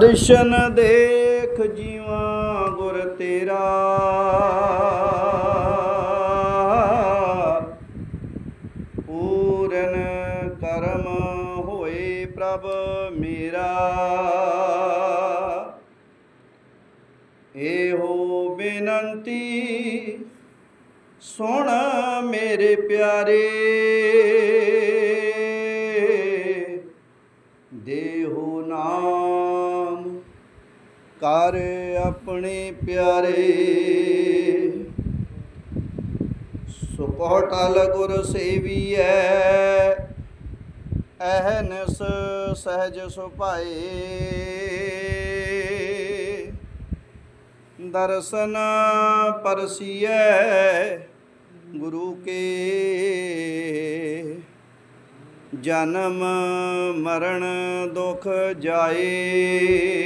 ਦਰਸ਼ਨ ਦੇਖ ਜੀਵਾ ਗੁਰ ਤੇਰਾ। ਪੂਰਨ ਕਰਮ ਹੋਏ ਪ੍ਰਭ ਮੇਰਾ। ਇਹੋ ਬੇਨੰਤੀ ਸੁਣ ਮੇਰੇ ਪਿਆਰੇ। ਕਰ ਆਪਣੇ ਪਿਆਰੇ। ਸੁਪਹਟਲ ਗੁਰ ਸੇਵੀਐ ਅਹਨਸ ਸਹਜ ਸੁਭਾਏ। ਦਰਸ਼ਨ ਪਰਸੀਐ ਗੁਰੂ ਕੇ। ਜਨਮ ਮਰਨ ਦੁਖ ਜਾਏ।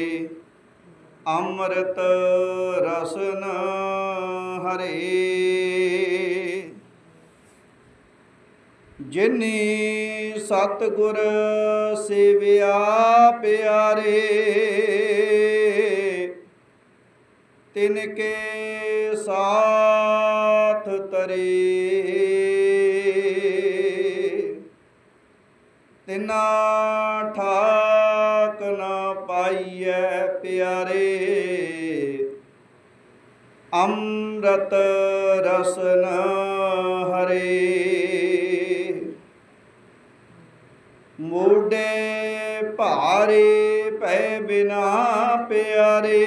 ਅੰਮ੍ਰਿਤ ਰਸਨ ਹਰੇ। ਜਿਨੀ ਸਤਗੁਰ ਸੇਵਿਆ ਪਿਆਰੇ ਤਿਨ ਕੇ ਸਾਥ ਤਰੇ। ਤਿਨਾ ਠਾ ਪਾਈਐ ਪਿਆਰੇ। ਅੰਮ੍ਰਿਤ ਰਸਨ ਹਰੇ। ਮੋਢੇ ਭਾਰੇ ਪੈ ਬਿਨਾ ਪਿਆਰੇ।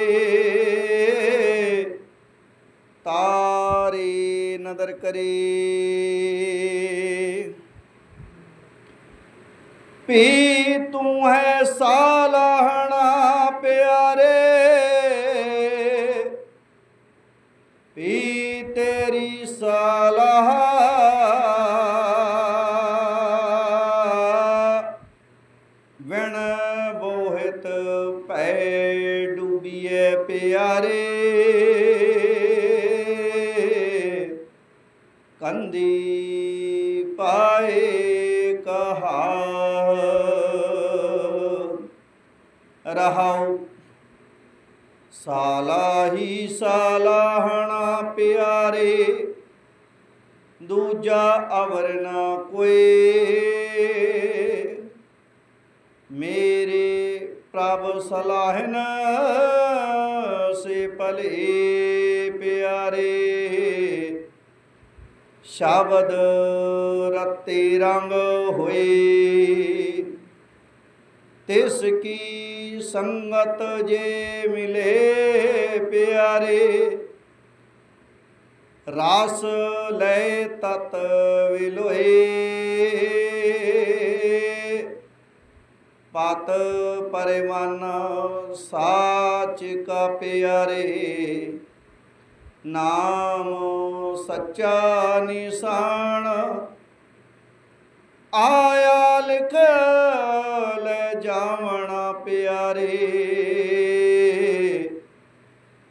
ਤਾਰੇ ਨਦਰ ਕਰੇ। ਪੀ ਤੂੰ ਹੈ ਸਾਲਹਣਾ ਵਿਣ ਬੋਹਿਤ ਪੈ ਡੂਬੀਏ ਪਿਆਰੇ। ਕੰਦੀ ਪਾਏ ਕਹਾ ਰਹਾਉ ਸਾਲਾਹੀ ਸਾਲਾਹਣਾ ਪਿਆਰੇ। ਦੂਜਾ ਅਵਰ ਨਾ ਕੋਏ ਮੇਰੇ ਪ੍ਰਭ ਸਲਾਹਨ ਸੇ ਭਲੇ ਪਿਆਰੇ। ਸ਼ਬਦ ਰਤੇ ਰੰਗ ਹੋਏ। ਤਿਸ ਕੀ ਸੰਗਤ ਜੇ ਮਿਲੇ ਪਿਆਰੇ। ਰਾਸ ਲੈ ਤਤ ਵਿਲੋਏ। ਪਤ ਪਰਮਨ ਸਾਚ ਕਾ ਪਿਆਰੇ ਨਾਮ ਸੱਚਾ ਨਿਸ਼ਾਨ। ਆਇਆ ਲਿਖ ਲੈ ਜਾਵਣਾ ਪਿਆਰੇ,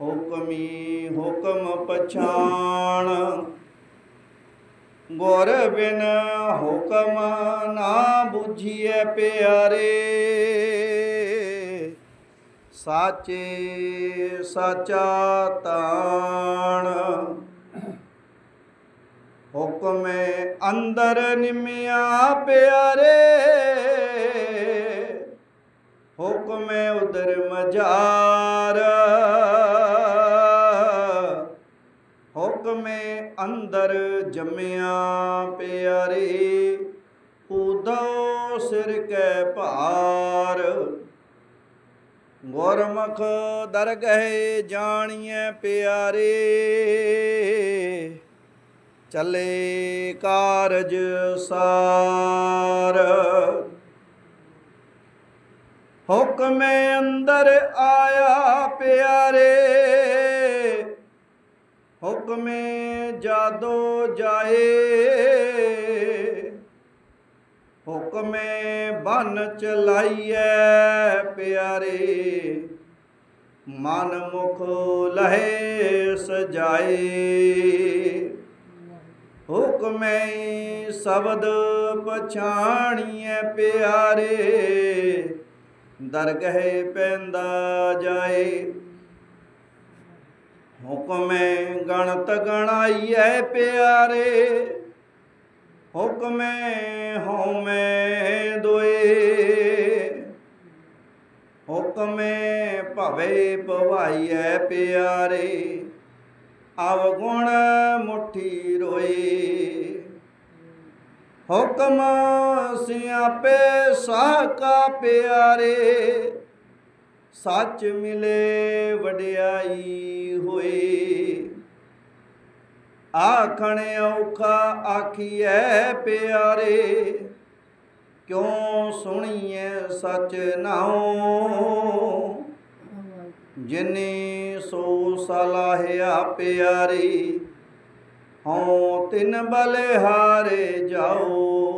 ਹੁਕਮੀ ਹੁਕਮ ਪਛਾਣ। ਗੁਰ ਬਿਨ ਹੁਕਮ ਨਾ ਬੁਝੀਐ ਪਿਆਰੇ। ਸਾਚੇ ਸਾਚਾ ਤਾਣ। ਹੁਕਮੇ ਅੰਦਰ ਨਿਮਿਆ ਪਿਆਰੇ। ਹੁਕਮੇ ਉਦਰ ਮਜਾਰ ਅੰਦਰ ਜੰਮਿਆ ਪਿਆਰੇ ਉਦੋਂ ਸਿਰ ਕੈ ਭਾਰ। ਗੁਰਮੁਖ ਦਰਗਹਿ ਜਾਣੀਐ ਪਿਆਰੇ, ਚਲੇ ਕਾਰਜ ਸਾਰ। ਹੁਕਮੇ ਅੰਦਰ ਆਇਆ ਪਿਆਰੇ ਹੁਕਮੇ ਜਾਦੋ ਜਾਏ। ਹੁਕਮੇ ਬਨ ਚਲਾਈਐ ਪਿਆਰੇ। ਮਨ ਮੁਖ ਲਹੇ ਸਜਾਏ। ਹੁਕਮੈ ਸ਼ਬਦ ਪਛਾਣੀਐ ਪਿਆਰੇ। ਦਰਗਹਿ ਪੈਂਦਾ ਜਾਏ। ਹੁਕਮੈ ਗਣਤ ਗਣਾਈਐ ਪਿਆਰੇ। ਹੁਕਮੈ ਹਉਮੈ ਦੋਏ। ਹੁਕਮੇ ਭਵੇ ਭਵਾਈਐ ਪਿਆਰੇ। ਅਵਗੁਣ ਮੁਠੀ ਰੋਏ। ਹੁਕਮ ਸਿਆਪੇ ਸਾਕਾ ਪਿਆਰੇ। ਸੱਚ ਮਿਲੇ ਵਡਿਆਈ ਹੋਏ। ਆਖਣ ਔਖਾ ਆਖੀਐ ਪਿਆਰੇ, ਕਿਉ ਸੁਣੀਐ ਸਚ ਨਾਉ? ਜਿਨੇ ਸੋ ਸਲਾਹਿਆ ਪਿਆਰੀ, ਹਉ ਤਿਨ ਬਲਿਹਾਰੇ ਜਾਓ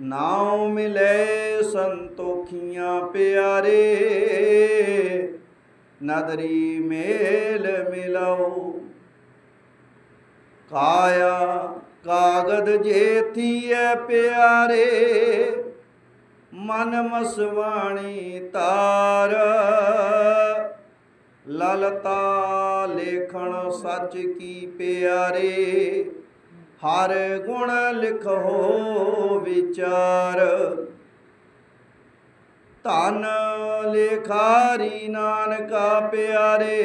ਨਾਉ ਮਿਲੇ ਸੰਤੋਖੀਆਂ ਪਿਆਰੇ, ਨਦਰੀ ਮੇਲ ਮਿਲਾਓ। ਕਾਇਆ ਕਾਗਦ ਜੇਥੀਐ ਪਿਆਰੇ, ਮਨ ਮਸਵਾਣੀ ਤਾਰ। ਲਲਤਾ ਲੇਖਣ ਸੱਚ ਕੀ ਪਿਆਰੇ ਹਰ ਗੁਣ ਲਿਖੋ ਵਿਚਾਰ। ਧਨ ਲਿਖਾਰੀ ਨਾਨਕਾ ਪਿਆਰੇ,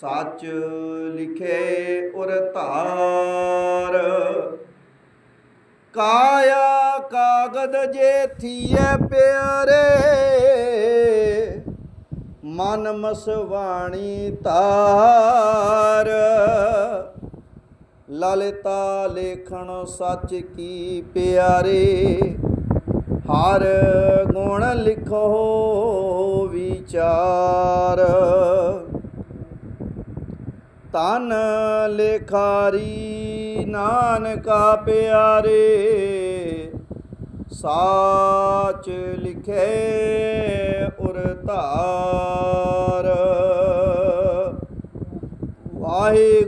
ਸੱਚ ਲਿਖੇ ਉਰ ਧਾਰ। ਕਾਇਆ ਕਾਗਦ ਜੇਥੀਐ ਪਿਆਰੇ, ਮਨ ਮਸਵਾਣੀ ਤਾਰ ਲਲਿਤਾ ਲੇਖਣ ਸੱਚ ਕੀ ਪਿਆਰੇ, ਹਰ ਗੁਣ ਲਿਖੋ ਵਿਚਾਰ। ਤਨ ਲੇਖਾਰੀ ਨਾਨਕਾ ਪਿਆਰੇ, ਸਾਚ ਲਿਖੇ ਉਰ ਧਾਰ ਵਾਹਿਗੁਰੂ